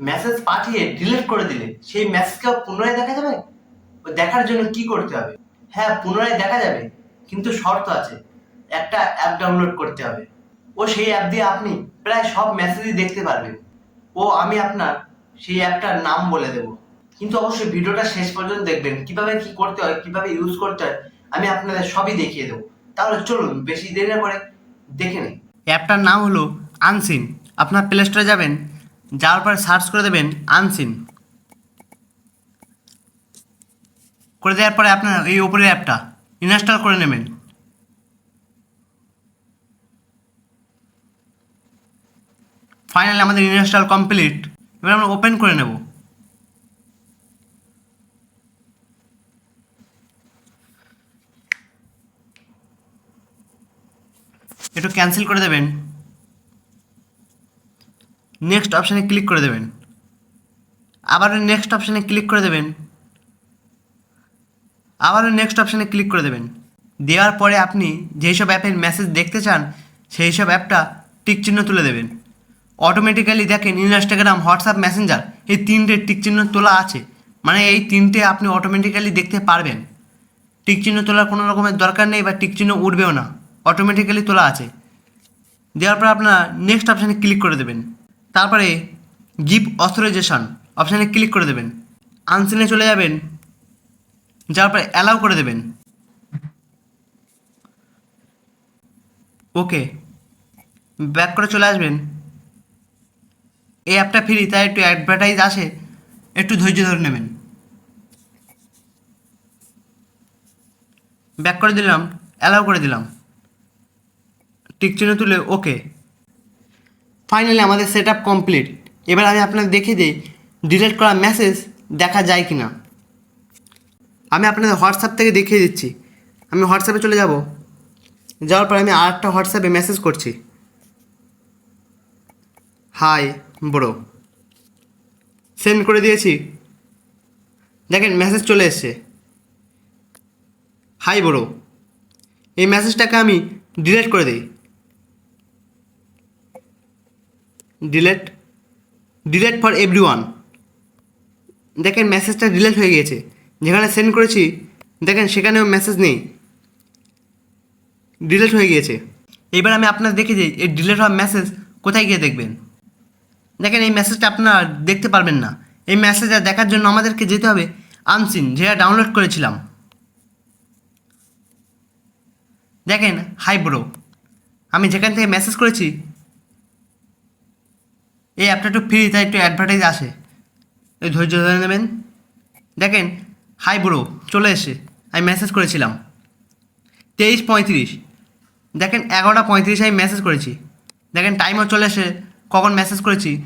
Message পাঠিয়ে delete করে দিলে, সেই মেসেজকে পুনরায় দেখা যাবে? ও দেখার জন্য কি করতে হবে? হ্যাঁ পুনরায় দেখা যাবে, কিন্তু শর্ত আছে, একটা অ্যাপ ডাউনলোড করতে হবে। ও সেই অ্যাপ দিয়ে আপনি প্রায় সব মেসেজই দেখতে পারবেন। ও, আমি আপনার সেই অ্যাপটার নাম বলে দেব। কিন্তু অবশ্যই ভিডিওটা শেষ পর্যন্ত দেখবেন, কীভাবে কি করতে হয়, কীভাবে ইউজ করতে হয়, আমি আপনাদের সবই দেখিয়ে দেবো। তাহলে চলুন, বেশি দেরি না করে দেখে নিই। অ্যাপটার নাম হলো আনসিন আপনার প্লে স্টোরে যাবেন যাওয়ার পরে সার্চ করে দেবেন আনসিন করে দেওয়ার পরে আপনার এই ওপরের অ্যাপটা ইনস্টল করে নেবেন। ফাইনালি আমাদের ইনস্টল কমপ্লিট এবার আমরা ওপেন করে নেব। একটু ক্যান্সেল করে দেবেন। নেক্সট অপশানে ক্লিক করে দেবেন। আবারও নেক্সট অপশানে ক্লিক করে দেবেন। আবারও নেক্সট অপশানে ক্লিক করে দেবেন। দেওয়ার পরে আপনি যেই সব অ্যাপের মেসেজ দেখতে চান সেই সব অ্যাপটা টিক চিহ্ন তুলে দেবেন। অটোমেটিক্যালি দেখেন ইনস্টাগ্রাম হোয়াটসঅ্যাপ মেসেঞ্জার এই তিনটে টিক চিহ্ন তোলা আছে। মানে এই তিনটে আপনি অটোমেটিক্যালি দেখতে পারবেন। টিক চিহ্ন তোলার কোনো রকমের দরকার নেই বা টিক চিহ্ন উঠবেও না। অটোমেটিক্যালি তোলা আছে। দেওয়ার পর আপনার নেক্সট অপশানে ক্লিক করে দেবেন। তারপরে গিভ অথরাইজেশন অপশানে ক্লিক করে দেবেন। আনসিনে চলে যাবেন। যাওয়ার পরে অ্যালাউ করে দেবেন। ওকে। ব্যাক করে চলে আসবেন। এই অ্যাপটা ফ্রি, তাই একটু অ্যাডভার্টাইজ আসে, একটু ধৈর্য ধরে নেবেন। ব্যাক করে দিলাম, অ্যালাউ করে দিলাম। টিক চিহ্ন তুলে ওকে। ফাইনালি আমাদের সেট আপ কমপ্লিট এবার আমি আপনাকে দেখিয়ে দিই ডিলিট করা মেসেজ দেখা যায় কি না আমি আপনাদের হোয়াটসঅ্যাপ থেকে দেখিয়ে দিচ্ছি। আমি হোয়াটসঅ্যাপে চলে যাব। যাওয়ার পর আমি আরেকটা হোয়াটসঅ্যাপে মেসেজ করছি। হাই ব্রো সেন্ড করে দিয়েছি। দেখেন মেসেজ চলে এসছে। হাই ব্রো এই মেসেজটাকে আমি ডিলিট করে দিই। Delete delete for everyone দেখেন মেসেজটা ডিলেট হয়ে গিয়েছে। যেখানে সেন্ড করেছি, দেখেন সেখানেও মেসেজ নেই। ডিলেট হয়ে গিয়েছে। এবার আমি আপনার দেখে দিই, এই ডিলেট হওয়া মেসেজ কোথায় গিয়ে দেখবেন? দেখেন এই মেসেজটা আপনারা দেখতে পারবেন না। এই মেসেজটা দেখার জন্য আমাদেরকে যেতে হবে আনসিন যেটা ডাউনলোড করেছিলাম। দেখেন হাই ব্রো আমি যেখান থেকে মেসেজ করেছি এই অ্যাপটা একটু ফ্রি তাই একটু অ্যাডভার্টাইজ আসে। এই ধৈর্য ধরে নেবেন। দেখেন হাই ব্রো চলে এসে আমি মেসেজ করেছিলাম। তেইশ পঁয়ত্রিশ। দেখেন, এগারোটা পঁয়ত্রিশে আমি মেসেজ করেছি। দেখেন টাইমও চলে এসে কখন মেসেজ করেছি?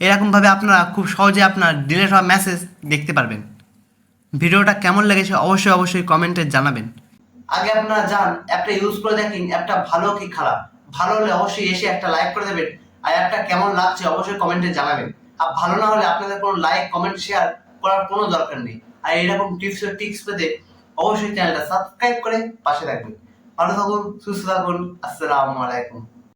এরকমভাবে আপনারা খুব সহজে আপনার ডিলেট হওয়া মেসেজ দেখতে পারবেন। ভিডিওটা কেমন লেগেছে অবশ্যই অবশ্যই কমেন্টে জানাবেন। আগে আপনারা যান অ্যাপটা ইউজ করে দেখেন অ্যাপটা ভালো কি খারাপ? ভালো হলে অবশ্যই এসে একটা লাইক করে দেবেন। আর অ্যাপটা কেমন লাগছে অবশ্যই কমেন্টে জানাবেন। আর ভালো না হলে আপনাদের কোনো লাইক কমেন্ট শেয়ার করার কোনো দরকার নেই। আর এরকম টিপস ও টিক্স পেতে অবশ্যই চ্যানেলটা সাবস্ক্রাইব করে পাশে রাখবেন ভালো থাকুন, সুস্থ থাকুন, আসসালামু আলাইকুম।